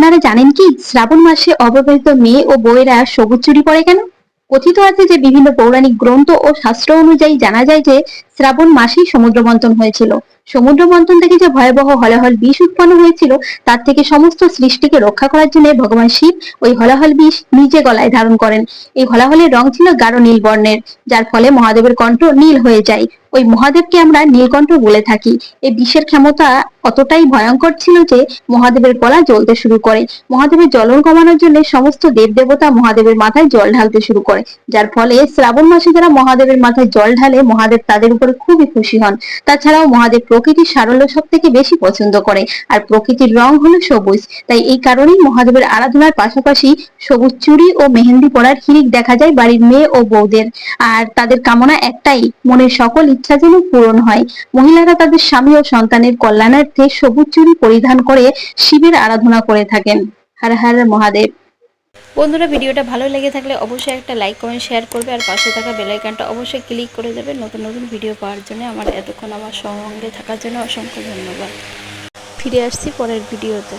আপনারা জানেন কি, শ্রাবণ মাসে অবিবাহিত মেয়ে ও বউয়েরা সবুজ চুরি পরে কেন? কথিত আছে যে বিভিন্ন পৌরাণিক গ্রন্থ ও শাস্ত্র অনুযায়ী জানা যায় যে শ্রাবণ মাসেই সমুদ্র মন্থন হয়েছিল। সমুদ্র মন্থন থেকে যে ভয়াবহ হলাহল বিষ উৎপন্ন হয়েছিল, তার থেকে সমস্ত সৃষ্টিকে রক্ষা করার জন্য ভগবান শিব ওই হলাহল বিষ নিজে গলায় ধারণ করেন। এই হলাহলের রং ছিল গাঢ় নীল বর্ণের, যার ফলে মহাদেবের কণ্ঠ নীল হয়ে যায়। ওই মহাদেবকে আমরা নীলকণ্ঠ বলে থাকি। এই বিষের ক্ষমতা অতটাই ভয়ঙ্কর ছিল যে মহাদেবের গলা জ্বলতে শুরু করে। মহাদেবের জ্বলন কমানোর জন্য সমস্ত দেব দেবতা মহাদেবের মাথায় জল ঢালতে শুরু করে, যার ফলে শ্রাবণ মাসে যারা মহাদেবের মাথায় জল ঢালে, মহাদেব তাদের উপরে খুবই খুশি হন। তাছাড়াও মহাদেব প্রকৃতির সারল্য সব থেকে বেশি পছন্দ করে। আর প্রকৃতির রং হলো সবুজ। তাই এই কারণেই মহাদেবের আরাধনার পাশাপাশি সবুজ চুড়ি ও মেহেন্দি পরার হিরিক দেখা যায় বাড়ির মেয়ে ও বউদের। আর তাদের কামনা একটাই, মনের সকল ইচ্ছা যেন পূরণ হয়। মহিলারা তাদের স্বামী ও সন্তানের কল্যাণার্থে সবুজ চুড়ি পরিধান করে শিবের আরাধনা করে থাকেন। হর হর মহাদেব। বন্ধুরা, ভিডিওটা ভালো লেগে থাকলে অবশ্যই একটা লাইক কমেন্ট শেয়ার করবে আর পাশে থাকা বেলাইকানটা অবশ্যই ক্লিক করে দেবে নতুন নতুন ভিডিও পাওয়ার জন্য। আমার এতক্ষণ আমার সঙ্গে থাকার জন্য অসংখ্য ধন্যবাদ। ফিরে আসছি পরের ভিডিওতে